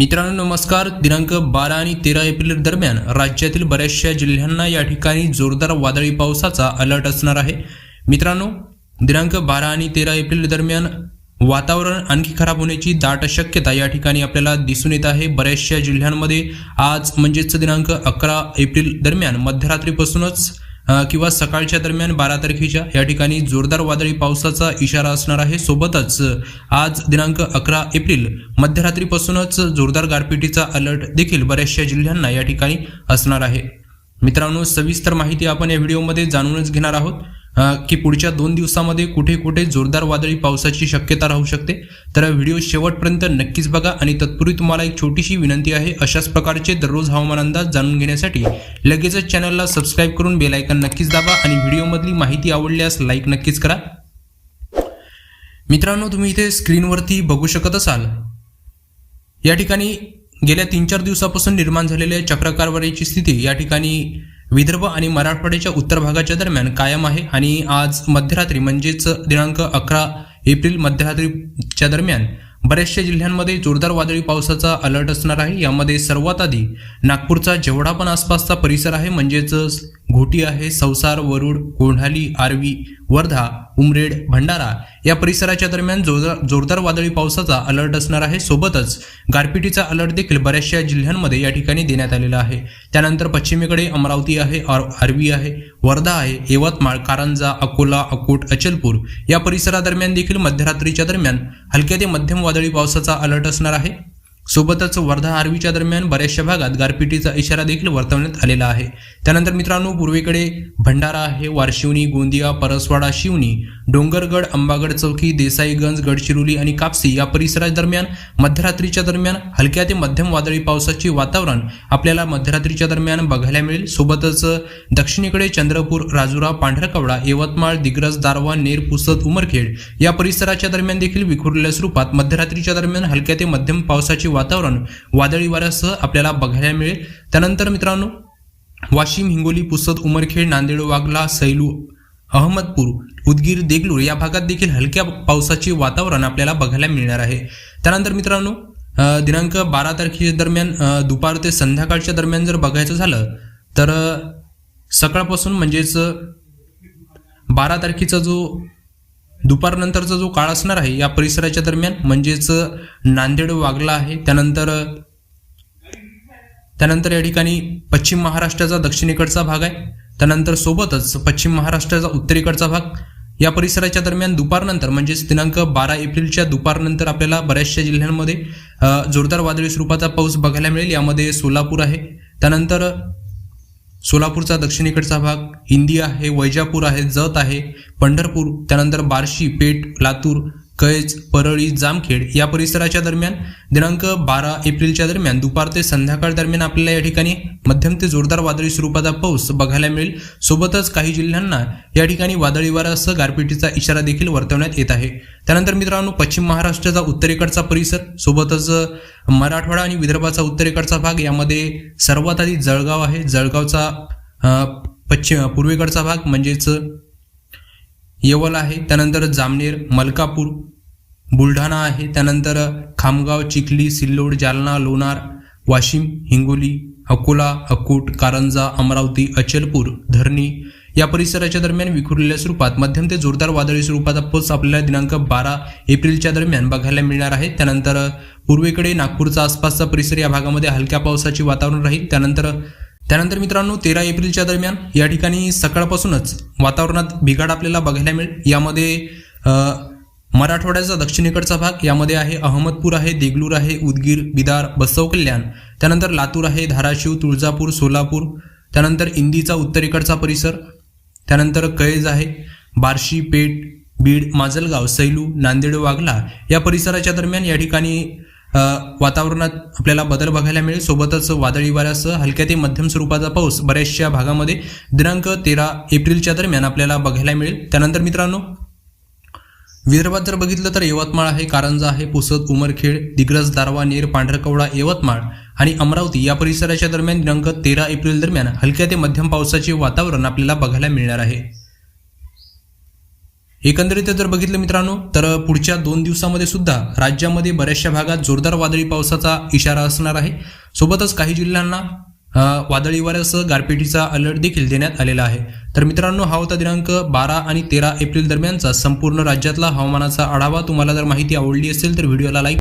मित्रांनो नमस्कार. दिनांक बारा आणि तेरा एप्रिल दरम्यान राज्यातील बऱ्याचशा जिल्ह्यांना या ठिकाणी जोरदार वादळी पावसाचा अलर्ट असणार आहे. मित्रांनो दिनांक बारा आणि तेरा एप्रिल दरम्यान वातावरण आणखी खराब होण्याची दाट शक्यता या ठिकाणी आपल्याला दिसून येत आहे. बऱ्याचशा जिल्ह्यांमध्ये आज म्हणजेच दिनांक अकरा एप्रिल दरम्यान मध्यरात्रीपासूनच किंवा सकाळच्या दरम्यान बारा तारखेच्या या ठिकाणी जोरदार वादळी पावसाचा इशारा असणार आहे. सोबतच आज दिनांक अकरा एप्रिल मध्यरात्रीपासूनच जोरदार गारपिटीचा अलर्ट देखील बऱ्याचशा जिल्ह्यांना या ठिकाणी असणार आहे. मित्रांनो सविस्तर माहिती आपण या व्हिडिओमध्ये जाणूनच घेणार आहोत. की पुढच्या दोन दिवसामध्ये कुठे कुठे जोरदार वादळी पावसाची शक्यता राहू शकते? तर व्हिडिओ शेवटपर्यंत नक्कीच बघा आणि तत्पूर्वी तुम्हाला एक छोटीशी विनंती आहे. अशाच प्रकारचे दररोज हवामान अंदाज जाणून घेण्यासाठी लगेचच चॅनलला सबस्क्राईब करून बेलायकन नक्कीच दाबा आणि व्हिडिओमधली माहिती आवडल्यास लाईक नक्कीच करा. मित्रांनो तुम्ही इथे स्क्रीनवरती बघू शकत असाल. या ठिकाणी गेल्या तीन चार दिवसापासून निर्माण झालेल्या चक्रकार स्थिती या ठिकाणी विदर्भ आणि मराठवाड्याच्या उत्तर भागाच्या दरम्यान कायम आहे आणि आज मध्यरात्री म्हणजेच दिनांक अकरा एप्रिल मध्यरात्रीच्या दरम्यान बऱ्याचशा जिल्ह्यांमध्ये जोरदार वादळी पावसाचा अलर्ट असणार आहे. यामध्ये सर्वात आधी नागपूरचा जेवढा पण आसपासचा परिसर आहे म्हणजेच घोटी आहे. संसार वरुड कोंढाली आर्वी वर्धा उमरेड भंडारा या परिसराच्या दरम्यान जोरदार जोरदार वादळी पावसाचा अलर्ट असणार आहे. सोबतच गारपिटीचा अलर्ट देखील बऱ्याचशा जिल्ह्यांमध्ये या ठिकाणी देण्यात आलेला आहे. त्यानंतर पश्चिमेकडे अमरावती आहे आरवी आहे वर्धा आहे यवतमाळ कारंजा अकोला अकोट अचलपूर या परिसरादरम्यान देखील मध्यरात्रीच्या दरम्यान हलक्या ते मध्यम वादळी पावसाचा अलर्ट असणार आहे. सोबतच वर्धा आर्वीच्या दरम्यान बऱ्याचशा भागात गारपिटीचा इशारा देखील वर्तवण्यात आलेला आहे. त्यानंतर मित्रांनो पूर्वेकडे भंडारा आहे वारशिवनी गोंदिया परसवाडा शिवनी डोंगरगड अंबागड चौकी देसाईगंज गडचिरोली आणि कापसी या परिसरादरम्यान मध्यरात्रीच्या दरम्यान हलक्या ते मध्यम वादळी पावसाचे वातावरण आपल्याला मध्यरात्रीच्या दरम्यान बघायला मिळेल. सोबतच दक्षिणेकडे चंद्रपूर राजुरा पांढरकवडा यवतमाळ दिग्रस दारवा नेर पुसद उमरखेड या परिसराच्या दरम्यान देखील विखुरलेल्या स्वरूपात मध्यरात्रीच्या दरम्यान हलक्या ते मध्यम पावसाचे वातावरण वादळी वाऱ्यासह आपल्याला बघायला मिळेल. त्यानंतर मित्रांनो वाशिम हिंगोली पुसद उमरखेड नांदेड वागला सैलू अहमदपूर उदगीर देगलूर या भागात देखील हलक्या पावसाचे वातावरण आपल्याला बघायला मिळणार आहे. त्यानंतर मित्रांनो दिनांक बारा तारखेच्या दरम्यान दुपार ते संध्याकाळच्या दरम्यान जर बघायचं झालं तर सकाळपासून म्हणजेच बारा तारखेचा जो दुपारनंतरचा जो काळ असणार आहे या परिसराच्या दरम्यान म्हणजेच नांदेड वागला आहे. त्यानंतर त्यानंतर या ठिकाणी पश्चिम महाराष्ट्राचा दक्षिणेकडचा भाग आहे. त्यानंतर सोबतच पश्चिम महाराष्ट्राचा उत्तरेकडचा भाग. या परिसराच्या दरम्यान दुपारनंतर म्हणजेच दिनांक बारा एप्रिलच्या दुपारनंतर आपल्याला बऱ्याचशा जिल्ह्यांमध्ये जोरदार वादळी स्वरूपाचा पाऊस बघायला मिळेल. यामध्ये सोलापूर आहे. त्यानंतर सोलापूरचा दक्षिणेकडचा भाग हिंदी आहे वैजापूर आहे जत आहे पंढरपूर त्यानंतर बार्शी पेठ लातूर कैज परळी जामखेड या परिसराच्या दरम्यान दिनांक बारा एप्रिलच्या दरम्यान दुपार ते संध्याकाळ दरम्यान आपल्याला या ठिकाणी मध्यम ते जोरदार वादळी स्वरूपाचा पाऊस बघायला मिळेल. सोबतच काही जिल्ह्यांना या ठिकाणी वादळी वाऱ्यासह गारपिटीचा इशारा देखील वर्तवण्यात येत आहे. त्यानंतर मित्रांनो पश्चिम महाराष्ट्राचा उत्तरेकडचा परिसर सोबतच मराठवाडा आणि विदर्भाचा उत्तरेकडचा भाग यामध्ये सर्वात आधी जळगाव आहे. जळगावचा पश्चिम पूर्वेकडचा भाग म्हणजेच येवल आहे. त्यानंतर जामनेर मलकापूर बुलढाणा आहे. त्यानंतर खामगाव चिखली सिल्लोड जालना लोणार वाशिम हिंगोली अकोला अकोट कारंजा अमरावती अचलपूर धरणी या परिसराच्या दरम्यान विखुरलेल्या स्वरूपात मध्यम ते जोरदार वादळी स्वरूपाचा पाऊस आपल्याला दिनांक बारा एप्रिलच्या दरम्यान बघायला मिळणार आहे. त्यानंतर पूर्वेकडे नागपूरचा आसपासचा परिसर या भागामध्ये हलक्या पावसाचे वातावरण राहील. त्यानंतर त्यानंतर मित्रांनो तेरा एप्रिलच्या दरम्यान या ठिकाणी सकाळपासूनच वातावरणात बिघाड आपल्याला बघायला मिळेल. यामध्ये मराठवाड्याचा दक्षिणेकडचा भाग यामध्ये आहे अहमदपूर आहे देगलूर आहे उदगीर बिदार बसव कल्याण. त्यानंतर लातूर आहे धाराशिव तुळजापूर सोलापूर. त्यानंतर इंदीचा उत्तरेकडचा परिसर. त्यानंतर कैज आहे बार्शी पेठ बीड माजलगाव सैलू नांदेड वागला या परिसराच्या दरम्यान या ठिकाणी वातावरणात आपल्याला बदल बघायला मिळेल. सोबतच वादळी वाऱ्यासह हलक्या ते मध्यम स्वरूपाचा पाऊस बऱ्याचशा भागामध्ये दिनांक तेरा एप्रिलच्या दरम्यान आपल्याला बघायला मिळेल. त्यानंतर मित्रांनो विदर्भात जर बघितलं तर यवतमाळ आहे कारंजा आहे पुसद उमरखेड दिग्रज दारवा नेर पांढरकवडा यवतमाळ आणि अमरावती या परिसराच्या दरम्यान दिनांक तेरा एप्रिल दरम्यान हलक्या ते मध्यम पावसाचे वातावरण आपल्याला बघायला मिळणार आहे. एकंदरीत जर बघितलं मित्रांनो तर पुढच्या दोन दिवसामध्ये सुद्धा राज्यामध्ये बऱ्याचशा भागात जोरदार वादळी पावसाचा इशारा असणार आहे. सोबतच काही जिल्ह्यांना वादळी वाऱ्यासह गारपिटीचा अलर्ट देखील देण्यात आलेला आहे. तर मित्रांनो हा होता दिनांक बारा आणि तेरा एप्रिल दरम्यानचा संपूर्ण राज्यातला हवामानाचा आढावा. तुम्हाला जर माहिती आवडली असेल तर व्हिडिओला लाईक